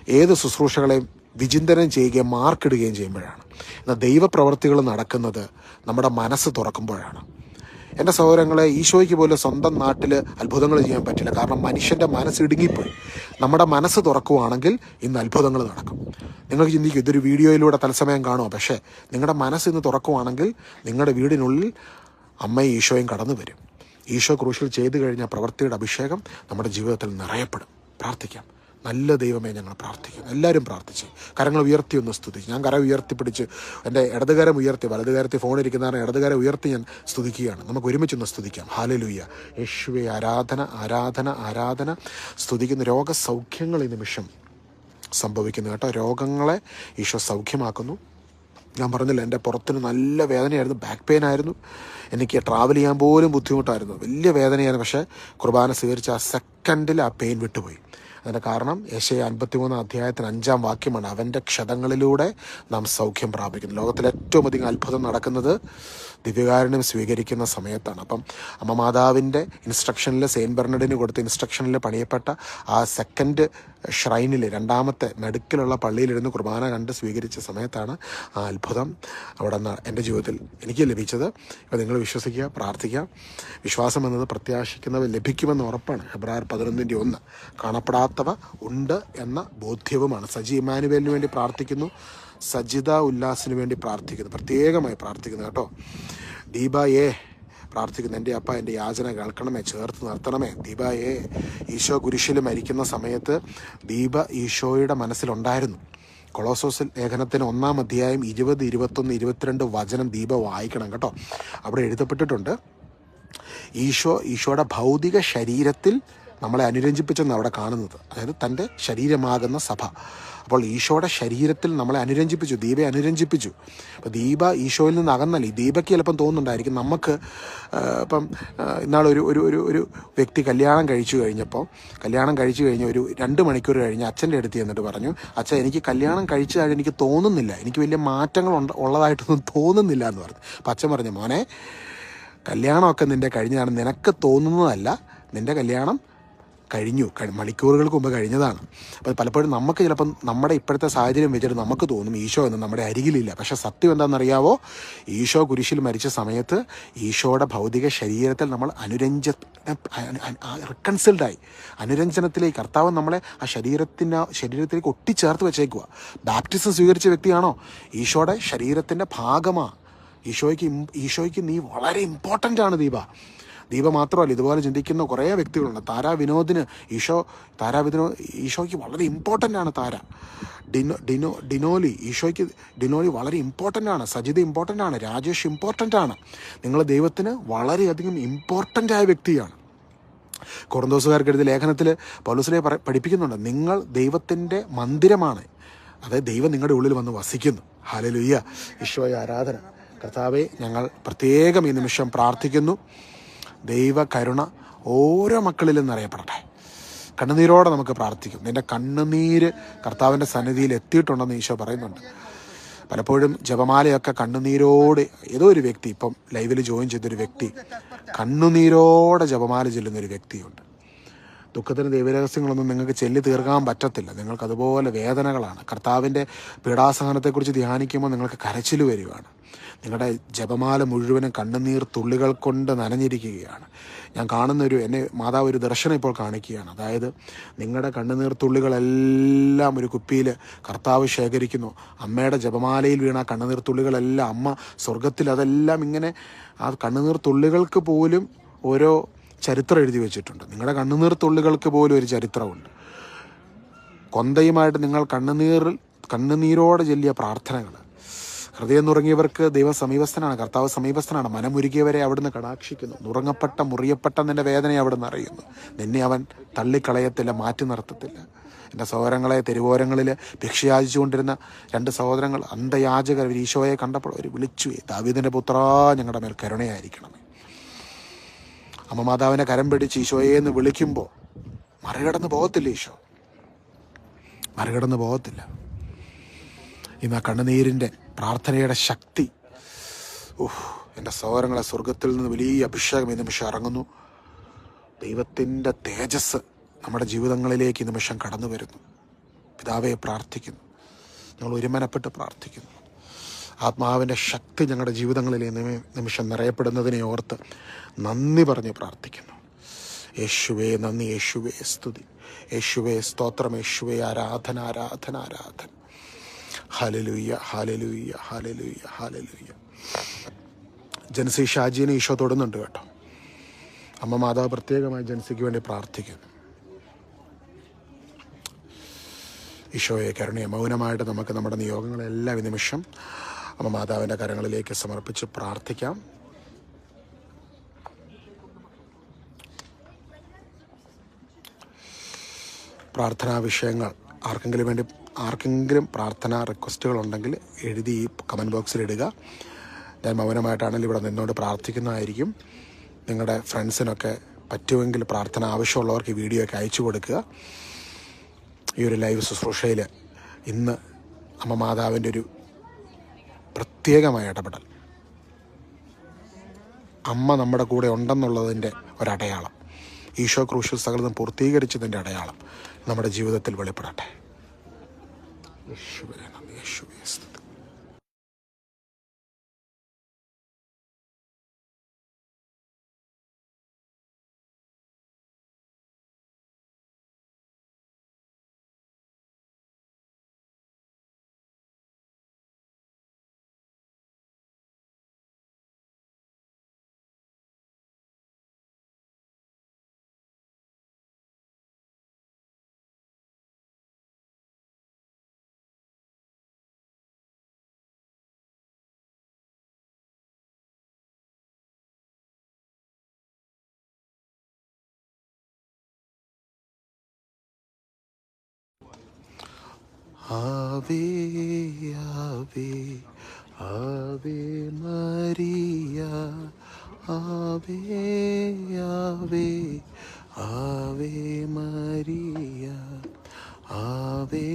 ഏത് ശുശ്രൂഷകളെയും വിചിന്തനം ചെയ്യുകയും മാർക്കിടുകയും ചെയ്യുമ്പോഴാണ്. എന്നാൽ ദൈവപ്രവർത്തികൾ നടക്കുന്നത് നമ്മുടെ മനസ്സ് തുറക്കുമ്പോഴാണ്. എന്റെ സഹോദരങ്ങളെ ഈശോയ്ക്ക് പോലും സ്വന്തം നാട്ടിൽ അത്ഭുതങ്ങൾ ചെയ്യാൻ പറ്റില്ല. കാരണം മനുഷ്യന്റെ മനസ്സ് ഇടുങ്ങിപ്പോയി. നമ്മുടെ മനസ്സ് തുറക്കുവാണെങ്കിൽ ഇന്ന് അത്ഭുതങ്ങൾ നടക്കും. നിങ്ങൾക്ക് ചിന്തിക്കും ഇതൊരു വീഡിയോയിലൂടെ തത്സമയം കാണുമോ പക്ഷേ നിങ്ങളുടെ മനസ്സ് ഇന്ന് തുറക്കുവാണെങ്കിൽ നിങ്ങളുടെ വീടിനുള്ളിൽ അമ്മയും ഈശോയും കടന്നു വരും. ഈശോ ക്രൂശിൽ ചെയ്തു കഴിഞ്ഞ പ്രവൃത്തിയുടെ അഭിഷേകം നമ്മുടെ ജീവിതത്തിൽ നിറയപ്പെടും. പ്രാർത്ഥിക്കാം. നല്ല ദൈവമേ ഞങ്ങൾ പ്രാർത്ഥിക്കുന്നു. എല്ലാവരും പ്രാർത്ഥിച്ച്. കരങ്ങൾ ഉയർത്തി ഒന്ന് സ്തുതിച്ച്. ഞാൻ കര ഉയർത്തിപ്പിടിച്ച് എന്റെ ഇടതുകരം ഉയർത്തി വലതുകരത്തിൽ ഫോണിരിക്കുന്നതാണ് ഇടതുകരം ഉയർത്തി ഞാൻ സ്തുതിക്കുകയാണ്. നമുക്ക് ഒരുമിച്ചൊന്ന് സ്തുതിക്കാം. ഹാലലൂയ യേശുവെ ആരാധന ആരാധന ആരാധന. സ്തുതിക്കുന്ന രോഗസൗഖ്യങ്ങൾ ഈ നിമിഷം സംഭവിക്കുന്നു കേട്ടോ. രോഗങ്ങളെ ഈശോ സൗഖ്യമാക്കുന്നു. ഞാൻ പറഞ്ഞില്ല എന്റെ പുറത്തിന് നല്ല വേദനയായിരുന്നു. ബാക്ക് പെയിൻ ആയിരുന്നു. എനിക്ക് ട്രാവൽ ചെയ്യാൻ പോലും ബുദ്ധിമുട്ടായിരുന്നു. വലിയ വേദനയായിരുന്നു. പക്ഷേ കുർബാന സ്വീകരിച്ച ആ സെക്കൻഡിൽ ആ പെയിൻ വിട്ടുപോയി. അതിന്റെ കാരണം യേശയ അൻപത്തിമൂന്ന് അധ്യായത്തിന് അഞ്ചാം വാക്യമാണ്. അവന്റെ ക്ഷതങ്ങളിലൂടെ നാം സൗഖ്യം പ്രാപിക്കുന്നു. ലോകത്തിൽ ഏറ്റവും അധികം അത്ഭുതം നടക്കുന്നത് ദിവ്യകാരണം സ്വീകരിക്കുന്ന സമയത്താണ്. അപ്പം അമ്മ മാതാവിന്റെ ഇൻസ്ട്രക്ഷനിൽ സെയിൻ ബെർണഡിന് കൊടുത്ത ഇൻസ്ട്രക്ഷനിൽ പണിയപ്പെട്ട ആ സെക്കൻഡ് ഷ്രൈനിൽ രണ്ടാമത്തെ നടുക്കിലുള്ള പള്ളിയിലിരുന്ന് കുർബാന കണ്ട് സ്വീകരിച്ച സമയത്താണ് ആ അത്ഭുതം അവിടെ എന്റെ ജീവിതത്തിൽ എനിക്ക് ലഭിച്ചത്. അപ്പോൾ നിങ്ങൾ വിശ്വസിക്കുക പ്രാർത്ഥിക്കുക. വിശ്വാസം എന്നത് പ്രത്യാശിക്കുന്നവ ലഭിക്കുമെന്ന് ഉറപ്പാണ്. ഹെബ്രായർ പതിനൊന്നിന്റെ ഒന്ന്. കാണപ്പെടാത്തവ ഉണ്ട് എന്ന ബോധ്യവുമാണ്. സജി ഇമാനുവേലിന് വേണ്ടി പ്രാർത്ഥിക്കുന്നു. സജിത ഉല്ലാസിന് വേണ്ടി പ്രാർത്ഥിക്കുന്നു. പ്രത്യേകമായി പ്രാർത്ഥിക്കുന്നു കേട്ടോ. ദീപ എ പ്രാർത്ഥിക്കുന്നു. എന്റെ അപ്പ എന്റെ യാചന കേൾക്കണമേ ചേർത്ത് നിർത്തണമേ. ദീപ എ ഈശോ കുരിശിൽ മരിക്കുന്ന സമയത്ത് ദീപ ഈശോയുടെ മനസ്സിലുണ്ടായിരുന്നു. കൊളോസോസ് ലേഖനത്തിന് ഒന്നാം അധ്യായം ഇരുപത് ഇരുപത്തൊന്ന് ഇരുപത്തിരണ്ട് വചനം ദീപ വായിക്കണം കേട്ടോ. അവിടെ എഴുതപ്പെട്ടിട്ടുണ്ട് ഈശോ ഈശോയുടെ ഭൗതിക ശരീരത്തിൽ നമ്മളെ അനുരഞ്ജിപ്പിച്ചെന്ന് അവിടെ കാണുന്നത്. അതായത് തന്റെ ശരീരമാകുന്ന സഭ. അപ്പോൾ ഈശോയുടെ ശരീരത്തിൽ നമ്മളെ അനുരഞ്ജിപ്പിച്ചു ദീപയെ അനുരഞ്ജിപ്പിച്ചു. അപ്പോൾ ദീപ ഈശോയിൽ നിന്ന് അകന്നല്ല. ഈ ദീപയ്ക്ക് ചിലപ്പം തോന്നുന്നുണ്ടായിരിക്കും നമുക്ക് ഇപ്പം ഇന്നാളൊരു ഒരു ഒരു ഒരു വ്യക്തി കല്യാണം കഴിച്ചു കഴിഞ്ഞപ്പോൾ കല്യാണം കഴിച്ചു കഴിഞ്ഞ് ഒരു രണ്ട് മണിക്കൂർ കഴിഞ്ഞ് അച്ഛന്റെ അടുത്ത് ചെന്നിട്ട് പറഞ്ഞു അച്ഛൻ എനിക്ക് കല്യാണം കഴിച്ചതായിട്ട് എനിക്ക് തോന്നുന്നില്ല. എനിക്ക് വലിയ മാറ്റങ്ങൾ ഉള്ളതായിട്ടൊന്നും തോന്നുന്നില്ല എന്ന് പറഞ്ഞു. അപ്പം അച്ഛൻ പറഞ്ഞു മോനെ കല്യാണമൊക്കെ നിന്റെ കഴിഞ്ഞതാണ് നിനക്ക് തോന്നുന്നതല്ല. നിന്റെ കല്യാണം കഴിഞ്ഞു. കഴി- മണിക്കൂറുകൾക്ക് മുമ്പ് കഴിഞ്ഞതാണ്. അപ്പോൾ പലപ്പോഴും നമുക്ക് ചിലപ്പം നമ്മുടെ ഇപ്പോഴത്തെ സാഹചര്യം വെച്ചിട്ട് നമുക്ക് തോന്നും ഈശോ എന്ന് നമ്മുടെ അരികിലില്ല. പക്ഷെ സത്യം എന്താണെന്നറിയാവോ ഈശോ കുരിശിൽ മരിച്ച സമയത്ത് ഈശോയുടെ ഭൗതിക ശരീരത്തിൽ നമ്മൾ അനുരഞ്ജ റിക്കൺസിൽഡായി അനുരഞ്ജനത്തിലേക്ക് കർത്താവ് നമ്മളെ ആ ശരീരത്തിന് ശരീരത്തിലേക്ക് ഒട്ടിച്ചേർത്ത് വെച്ചേക്കുക ബാപ്റ്റിസം സ്വീകരിച്ച വ്യക്തിയാണോ? ഈശോയുടെ ശരീരത്തിന്റെ ഭാഗമാണ് ഈശോയ്ക്ക് ഈശോയ്ക്ക് നീ വളരെ ഇമ്പോർട്ടന്റ് ആണ് ദീപ. ദീപ മാത്രമല്ല ഇതുപോലെ ചിന്തിക്കുന്ന കുറേ വ്യക്തികളുണ്ട്. താരാ വിനോദിന് ഈശോ താരാ വിനോ ഈശോയ്ക്ക് വളരെ ഇമ്പോർട്ടന്റ് ആണ് താര. ഡിനോ ഡിനോ ഡിനോലി ഈശോയ്ക്ക് ഡിനോലി വളരെ ഇമ്പോർട്ടന്റ് ആണ്. സജിത ഇമ്പോർട്ടന്റ് ആണ്. രാജേഷ് ഇമ്പോർട്ടന്റ് ആണ്. നിങ്ങൾ ദൈവത്തിന് വളരെയധികം ഇമ്പോർട്ടന്റ് ആയ വ്യക്തിയാണ്. കൊറന്തോസുകാർക്ക് എഴുതിയ ലേഖനത്തിൽ പൗലൂസിനെ പഠിപ്പിക്കുന്നുണ്ട് നിങ്ങൾ ദൈവത്തിന്റെ മന്ദിരമാണ്. അതായത് ദൈവം നിങ്ങളുടെ ഉള്ളിൽ വന്ന് വസിക്കുന്നു. ഹാലലുയ്യ ഈശോയ ആരാധന. കർത്താവെ ഞങ്ങൾ പ്രത്യേകം ഈ നിമിഷം പ്രാർത്ഥിക്കുന്നു. ദൈവ കരുണ ഓരോ മക്കളിലും നിറയപ്പെടട്ടെ. കണ്ണുനീരോടെ നമുക്ക് പ്രാർത്ഥിക്കും. നിന്റെ കണ്ണുനീര് കർത്താവിന്റെ സന്നിധിയിൽ എത്തിയിട്ടുണ്ടെന്ന് ഈശോ പറയുന്നുണ്ട്. പലപ്പോഴും ജപമാലയൊക്കെ കണ്ണുനീരോട് ഏതോ ഒരു വ്യക്തി ഇപ്പം ലൈവിൽ ജോയിൻ ചെയ്തൊരു വ്യക്തി കണ്ണുനീരോടെ ജപമാല ചെല്ലുന്ന ഒരു വ്യക്തിയുണ്ട്. ദുഃഖത്തിന് ദൈവരഹസ്യങ്ങളൊന്നും നിങ്ങൾക്ക് ചെല്ലി തീർക്കാൻ പറ്റത്തില്ല. നിങ്ങൾക്ക് അതുപോലെ വേദനകളാണ്. കർത്താവിന്റെ പീഡാസഹനത്തെക്കുറിച്ച് ധ്യാനിക്കുമ്പോൾ നിങ്ങൾക്ക് കരച്ചിൽ വരികയാണ് നിങ്ങളുടെ ജപമാല മുഴുവനും കണ്ണുനീർ തുള്ളികൾ കൊണ്ട് നനഞ്ഞിരിക്കുകയാണ്. ഞാൻ കാണുന്നൊരു എന്നെ മാതാവ് ഒരു ദർശനം ഇപ്പോൾ കാണിക്കുകയാണ്. അതായത് നിങ്ങളുടെ കണ്ണുനീർ തുള്ളികളെല്ലാം ഒരു കുപ്പിയിൽ കർത്താവ് ശേഖരിക്കുന്നു. അമ്മയുടെ ജപമാലയിൽ വീണ കണ്ണുനീർ തുള്ളികളെല്ലാം അമ്മ സ്വർഗത്തിൽ അതെല്ലാം ഇങ്ങനെ ആ കണ്ണുനീർ തുള്ളികൾക്ക് പോലും ഓരോ ചരിത്രം എഴുതി വെച്ചിട്ടുണ്ട്. നിങ്ങളുടെ കണ്ണുനീർ തുള്ളികൾക്ക് പോലും ഒരു ചരിത്രമുണ്ട്. കൊന്തയുമായിട്ട് നിങ്ങൾ കണ്ണുനീറിൽ കണ്ണുനീരോടെ ചൊല്ലിയ പ്രാർത്ഥനകൾ ഹൃദയം നുറങ്ങിയവർക്ക് ദൈവം സമീപസ്ഥനാണ് കർത്താവ് സമീപസ്ഥനാണ്. മനമുരുകിയവരെ അവിടുന്ന് കടാക്ഷിക്കുന്നു. നുറങ്ങപ്പെട്ട മുറിയപ്പെട്ട നിന്റെ വേദനയെ അവിടുന്ന് അറിയുന്നു. നിന്നെ അവൻ തള്ളിക്കളയത്തില്ല മാറ്റി നിർത്തത്തില്ല. എന്റെ സഹോദരങ്ങളെ തെരുവോരങ്ങളിൽ ഭിക്ഷയാചിച്ചുകൊണ്ടിരുന്ന രണ്ട് സഹോദരങ്ങൾ അന്ധയാചകർ ഈശോയെ കണ്ടപ്പോൾ അവർ വിളിച്ചു ദാവീദിന്റെ പുത്ര ഞങ്ങളുടെ മേൽ കരുണയായിരിക്കണമേ. അമ്മ മാതാവിനെ കരം പിടിച്ച് ഈശോയെ എന്ന് വിളിക്കുമ്പോൾ മറികടന്ന് പോകത്തില്ല ഈശോ? മറികടന്ന് പോകത്തില്ല. ഇന്ന് ആ കണ്ണുനീരിന്റെ പ്രാർത്ഥനയുടെ ശക്തി ഓഹ് എന്റെ സഹോദരങ്ങളെ സ്വർഗത്തിൽ നിന്ന് വലിയ അഭിഷേകം ഈ നിമിഷം ഇറങ്ങുന്നു. ദൈവത്തിന്റെ തേജസ് നമ്മുടെ ജീവിതങ്ങളിലേക്ക് ഈ നിമിഷം കടന്നു വരുന്നു. പിതാവെ പ്രാർത്ഥിക്കുന്നു. ഞങ്ങൾ ഒരുമനപ്പെട്ട് പ്രാർത്ഥിക്കുന്നു. ആത്മാവിന്റെ ശക്തി ഞങ്ങളുടെ ജീവിതങ്ങളിൽ നിമി- നിമിഷം നിറയപ്പെടുന്നതിനെ ഓർത്ത് നന്ദി പറഞ്ഞ് പ്രാർത്ഥിക്കുന്നു. യേശുവേ നന്ദി യേശുവേ സ്തുതി. യേശുവേ സ്തോത്രം യേശുവേ ആരാധന ആരാധന ആരാധന. Hallelujah hallelujah hallelujah hallelujah Jancy ഷാജീനെ Isho തൊടുന്നുണ്ട് കേട്ടോ. അമ്മ മാതാവ് പ്രത്യേകമായി ജൻസിക്ക് വേണ്ടി പ്രാർത്ഥിക്കുന്നു. ഈശോയെ കരുണയെ മൗനമായിട്ട് നമുക്ക് നമ്മുടെ നിയോഗങ്ങളെല്ലാം നിമിഷം അമ്മ മാതാവിന്റെ കരങ്ങളിലേക്ക് സമർപ്പിച്ച് പ്രാർത്ഥിക്കാം. പ്രാർത്ഥനാ വിഷയങ്ങൾ. ആർക്കെങ്കിലും വേണ്ടി ആർക്കെങ്കിലും പ്രാർത്ഥനാ റിക്വസ്റ്റുകൾ ഉണ്ടെങ്കിൽ എഴുതി കമന്റ് ബോക്സിൽ ഇടുക. ഞാൻ മൗനമായിട്ടാണെങ്കിൽ ഇവിടെ നിന്നുകൊണ്ട് പ്രാർത്ഥിക്കുന്നതായിരിക്കും. നിങ്ങളുടെ ഫ്രണ്ട്സിനൊക്കെ പറ്റുമെങ്കിൽ പ്രാർത്ഥന ആവശ്യമുള്ളവർക്ക് ഈ വീഡിയോ ഒക്കെ അയച്ചു കൊടുക്കുക. ഈ ഒരു ലൈവ് ശുശ്രൂഷയിൽ ഇന്ന് അമ്മ മാതാവിന്റെ ഒരു പ്രത്യേകമായ ഇടപെടൽ. അമ്മ നമ്മുടെ കൂടെ ഉണ്ടെന്നുള്ളതിന്റെ ഒരടയാളം. ഈശോ ക്രൂശിൽ സകലതും പൂർത്തീകരിച്ചതിന്റെ അടയാളം നമ്മുടെ ജീവിതത്തിൽ വെളിപ്പെടട്ടെ. യേശുവേ നന്ദി, യേശുവേ ആവേ ആവേ ആവേ മരിയ ആവേ ആവേ ആവേ മരിയ ആവേ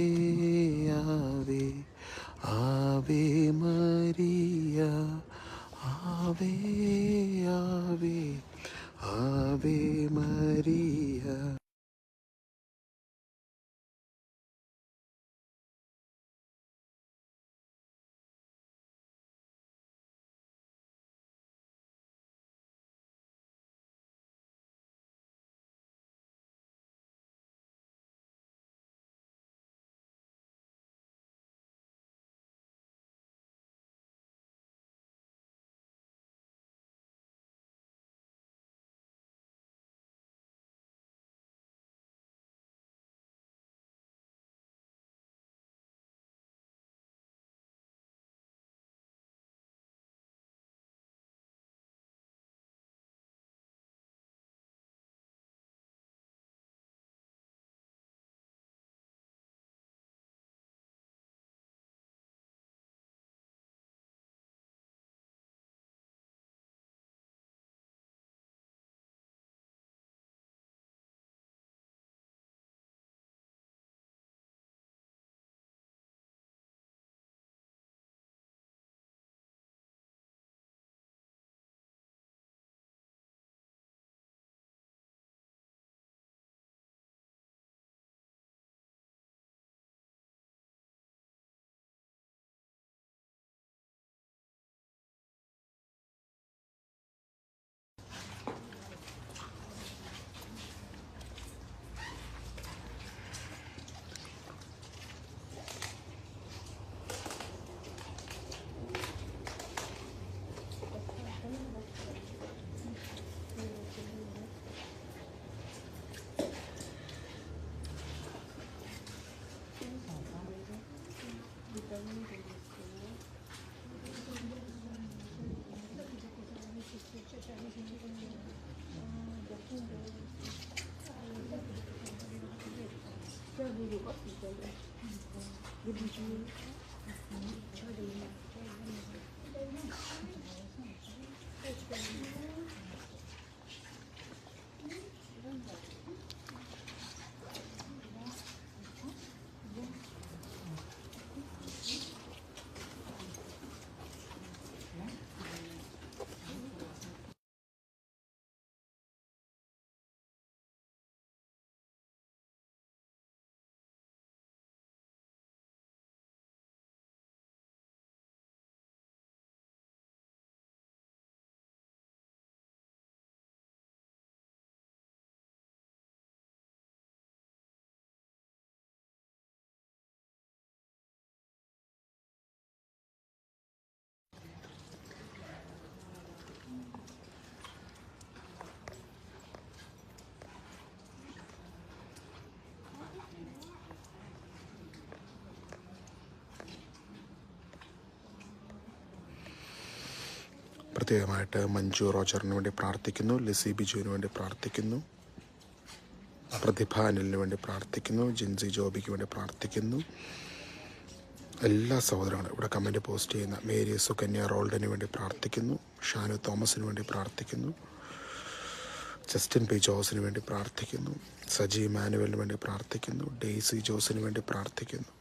Juga bisa. പ്രത്യേകമായിട്ട് മഞ്ജു റോജറിന് വേണ്ടി പ്രാർത്ഥിക്കുന്നു ലിസി ബിജുവിന് വേണ്ടി പ്രാർത്ഥിക്കുന്നു പ്രതിഭ അനിലിന് വേണ്ടി പ്രാർത്ഥിക്കുന്നു ജിൻസി ജോബിക്ക് വേണ്ടി പ്രാർത്ഥിക്കുന്നു. എല്ലാ സഹോദരങ്ങളും ഇവിടെ കമന്റ് പോസ്റ്റ് ചെയ്യുന്ന മേരി സുകന്യ റോൾഡിന് വേണ്ടി പ്രാർത്ഥിക്കുന്നു ഷാനു തോമസിന് വേണ്ടി പ്രാർത്ഥിക്കുന്നു ജസ്റ്റിൻ പി ജോസിന് വേണ്ടി പ്രാർത്ഥിക്കുന്നു സജി മാനുവലിന് വേണ്ടി പ്രാർത്ഥിക്കുന്നു ഡെയ്സി ജോസിന് വേണ്ടി പ്രാർത്ഥിക്കുന്നു.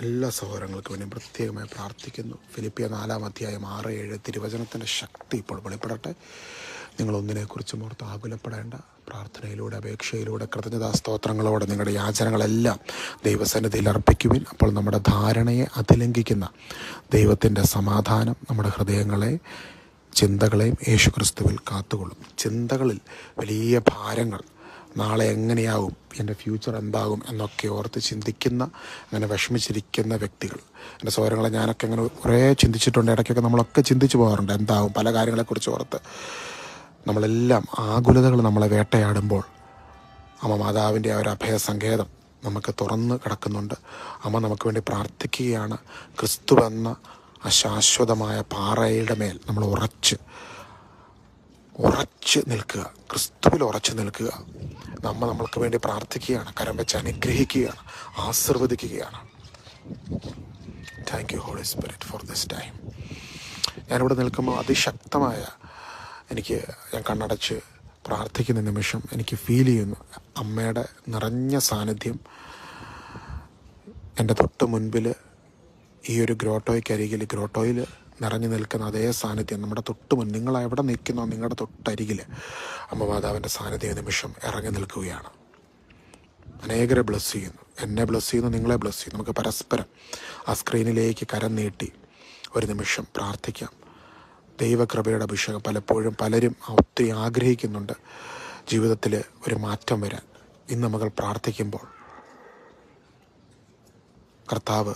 എല്ലാ സഹോദരങ്ങൾക്കും വേണ്ടി പ്രത്യേകമായി പ്രാർത്ഥിക്കുന്നു. ഫിലിപ്പിയ നാലാം അധ്യായം ആറ് ഏഴ് തിരുവചനത്തിന്റെ ശക്തി ഇപ്പോൾ വെളിപ്പെടട്ടെ. നിങ്ങളൊന്നിനെക്കുറിച്ച് ഓർത്ത് ആകുലപ്പെടേണ്ട. പ്രാർത്ഥനയിലൂടെ അപേക്ഷയിലൂടെ കൃതജ്ഞതാ സ്തോത്രങ്ങളോടെ നിങ്ങളുടെ യാചനകളെല്ലാം ദൈവസന്നിധിയിൽ അർപ്പിക്കുവിൻ. അപ്പോൾ നമ്മുടെ ധാരണയെ അതിലംഘിക്കുന്ന ദൈവത്തിന്റെ സമാധാനം നമ്മുടെ ഹൃദയങ്ങളെ ചിന്തകളെയും യേശുക്രിസ്തുവിൽ കാത്തുകൊള്ളും. ചിന്തകളിൽ വലിയ ഭാരങ്ങൾ നാളെ എങ്ങനെയാവും? എന്റെ ഫ്യൂച്ചർ എന്താകും? എന്നൊക്കെ ഓർത്ത് ചിന്തിക്കുന്ന അങ്ങനെ വിഷമിച്ചിരിക്കുന്ന വ്യക്തികൾ. എന്റെ സൗകര്യങ്ങളെ ഞാനൊക്കെ അങ്ങനെ കുറേ ചിന്തിച്ചിട്ടുണ്ട്. ഇടയ്ക്കൊക്കെ നമ്മളൊക്കെ ചിന്തിച്ചു പോകാറുണ്ട്. എന്താവും? പല കാര്യങ്ങളെക്കുറിച്ച് ഓർത്ത്. നമ്മളെല്ലാം ആകുലതകൾ നമ്മളെ വേട്ടയാടുമ്പോൾ അമ്മ മാതാവിന്റെ ആ ഒരു അഭയസങ്കേതം നമുക്ക് തുറന്ന് കിടക്കുന്നുണ്ട്. അമ്മ നമുക്ക് വേണ്ടി പ്രാർത്ഥിക്കുകയാണ്. ക്രിസ്തു എന്ന ആ ശാശ്വതമായ പാറയുടെ മേൽ നമ്മൾ ഉറച്ച് ഉറച്ച് നിൽക്കുക. ക്രിസ്തുവിൽ ഉറച്ചു നിൽക്കുക. നമ്മൾ നമ്മൾക്ക് വേണ്ടി പ്രാർത്ഥിക്കുകയാണ്. കരം വെച്ച് അനുഗ്രഹിക്കുകയാണ്. ആശീർവദിക്കുകയാണ്. Thank you Holy Spirit for this time ഞാനിവിടെ നിൽക്കുമ്പോൾ അതിശക്തമായ എനിക്ക് ഞാൻ കണ്ണടച്ച് പ്രാർത്ഥിക്കുന്ന നിമിഷം എനിക്ക് ഫീൽ ചെയ്യുന്നു. അമ്മയുടെ നിറഞ്ഞ സാന്നിധ്യം എന്റെ തൊട്ട് മുൻപിൽ ഈ ഒരു ഗ്രോട്ടോയ്ക്കരികിൽ ഗ്രോട്ടോയിൽ നിറഞ്ഞു നിൽക്കുന്ന അതേ സാന്നിധ്യം നമ്മുടെ തൊട്ട് മുൻ നിങ്ങൾ എവിടെ നിൽക്കുന്നോ നിങ്ങളുടെ തൊട്ടരികിൽ അമ്മ മാതാവിന്റെ സാന്നിധ്യ നിമിഷം ഇറങ്ങി നിൽക്കുകയാണ്. അനേകരെ ബ്ലസ് ചെയ്യുന്നു. എന്നെ ബ്ലസ് ചെയ്യുന്നു നിങ്ങളെ ബ്ലസ് ചെയ്യുന്നു. നമുക്ക് പരസ്പരം ആ സ്ക്രീനിലേക്ക് കരം നീട്ടി ഒരു നിമിഷം പ്രാർത്ഥിക്കാം. ദൈവകൃപയുടെ അഭിഷേകം പലപ്പോഴും പലരും ഒത്തിരി ആഗ്രഹിക്കുന്നുണ്ട് ജീവിതത്തിൽ ഒരു മാറ്റം വരാൻ. ഇന്ന് മകൾ പ്രാർത്ഥിക്കുമ്പോൾ കർത്താവ്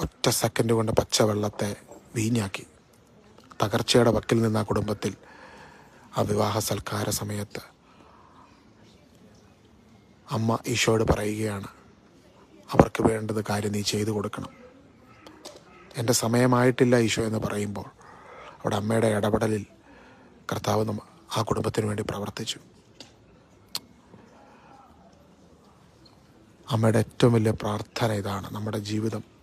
ഒറ്റ സെക്കൻഡ് കൊണ്ട് പച്ചവെള്ളത്തെ വീഞ്ഞാക്കി തകർച്ചയുടെ വക്കിൽ നിന്ന് ആ കുടുംബത്തിൽ ആ വിവാഹ സൽക്കാര സമയത്ത് അമ്മ ഈശോയോട് പറയുകയാണ് അവർക്ക് വേണ്ടത് കാര്യം നീ ചെയ്തു കൊടുക്കണം. എന്റെ സമയമായിട്ടില്ല ഈശോ എന്ന് പറയുമ്പോൾ അവിടെ അമ്മയുടെ ഇടപെടലിൽ കർത്താവ് ആ കുടുംബത്തിന് വേണ്ടി പ്രവർത്തിച്ചു. അമ്മയുടെ ഏറ്റവും വലിയ പ്രാർത്ഥന ഇതാണ്. നമ്മുടെ ജീവിതം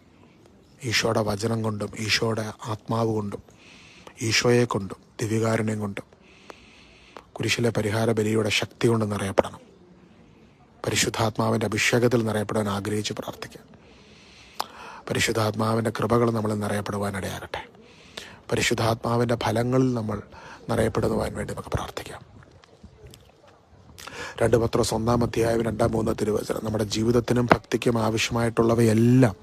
ഈശോയുടെ വചനം കൊണ്ടും ഈശോയുടെ ആത്മാവ് കൊണ്ടും ഈശോയെ കൊണ്ടും ദിവ്യകാരുണ്യം കൊണ്ടും കുരിശിലെ പരിഹാര ബലിയുടെ ശക്തി കൊണ്ട് നിറയപ്പെടണം. പരിശുദ്ധാത്മാവിന്റെ അഭിഷേകത്തിൽ നിറയപ്പെടാൻ ആഗ്രഹിച്ച് പ്രാർത്ഥിക്കുക പരിശുദ്ധാത്മാവിന്റെ കൃപകൾ നമ്മൾ നിറയപ്പെടുവാനിടയാകട്ടെ പരിശുദ്ധാത്മാവിന്റെ ഫലങ്ങളിൽ നമ്മൾ നിറയപ്പെടുവാൻ വേണ്ടി നമുക്ക് പ്രാർത്ഥിക്കാം. രണ്ട് പത്രോസ് ഒന്നാം അധ്യായം രണ്ടാം മൂന്ന് തിരുവചനം. നമ്മുടെ ജീവിതത്തിനും ഭക്തിക്കും ആവശ്യമായിട്ടുള്ളവയെല്ലാം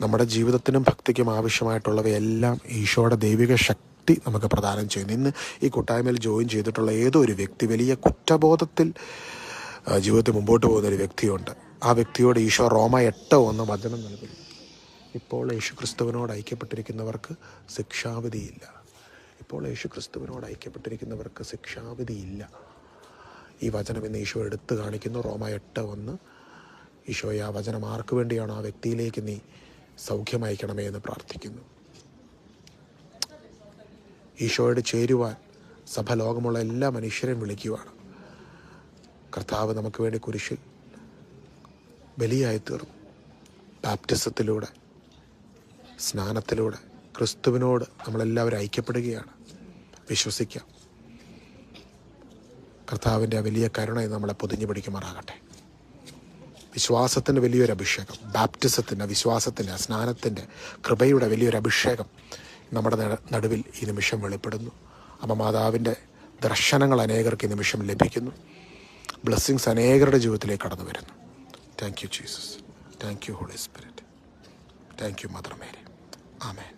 നമ്മുടെ ജീവിതത്തിനും ഭക്തിക്കും ആവശ്യമായിട്ടുള്ളവയെല്ലാം ഈശോയുടെ ദൈവിക ശക്തി നമുക്ക് പ്രദാനം ചെയ്യുന്നു. ഇന്ന് ഈ കൂട്ടായ്മയിൽ ജോയിൻ ചെയ്തിട്ടുള്ള ഏതോ ഒരു വ്യക്തി വലിയ കുറ്റബോധത്തിൽ ജീവിതത്തിൽ മുമ്പോട്ട് പോകുന്ന ഒരു വ്യക്തിയുണ്ട്. ആ വ്യക്തിയോട് ഈശോ റോമ എട്ട് ഒന്ന് വചനം നൽകുന്നു. ഇപ്പോൾ യേശു ക്രിസ്തുവിനോട് ഐക്യപ്പെട്ടിരിക്കുന്നവർക്ക് ശിക്ഷാവിധിയില്ല. ഇപ്പോൾ യേശു ക്രിസ്തുവിനോട് ഐക്യപ്പെട്ടിരിക്കുന്നവർക്ക് ശിക്ഷാവിധിയില്ല. ഈ വചനം ഇന്ന് ഈശോ എടുത്തു കാണിക്കുന്നു. റോമ എട്ട് ഒന്ന്. ഈശോയെ ആ വചനം ആർക്ക് വേണ്ടിയാണോ ആ വ്യക്തിയിലേക്ക് നീ സൗഖ്യം എന്ന് പ്രാർത്ഥിക്കുന്നു. ഈശോയുടെ ചേരുവാൻ സഭ ലോകമുള്ള എല്ലാ മനുഷ്യരെയും വിളിക്കുവാണ്. കർത്താവ് നമുക്ക് വേണ്ടി കുരിശിൽ ബലിയായി തീർന്നു ബാപ്റ്റിസത്തിലൂടെ സ്നാനത്തിലൂടെ ക്രിസ്തുവിനോട് നമ്മളെല്ലാവരും ഐക്യപ്പെടുകയാണ്. വിശ്വസിക്കാം. കർത്താവിന്റെ വലിയ കരുണയെ നമ്മളെ പൊതിഞ്ഞു പിടിക്കുമാറാകട്ടെ. വിശ്വാസത്തിന്റെ വലിയൊരു അഭിഷേകം ബാപ്റ്റിസത്തിന്റെ വിശ്വാസത്തിന്റെ സ്നാനത്തിന്റെ കൃപയുടെ വലിയൊരു അഭിഷേകം നമ്മുടെ നടുവിൽ ഈ നിമിഷം വെളിപ്പെടുന്നു. അമ്മ മാതാവിന്റെ ദർശനങ്ങൾ അനേകർക്ക് ഈ നിമിഷം ലഭിക്കുന്നു. ബ്ലെസ്സിങ്സ് അനേകരുടെ ജീവിതത്തിലേക്ക് കടന്നു വരുന്നു. Thank you Jesus thank you Holy Spirit thank you Mother Mary amen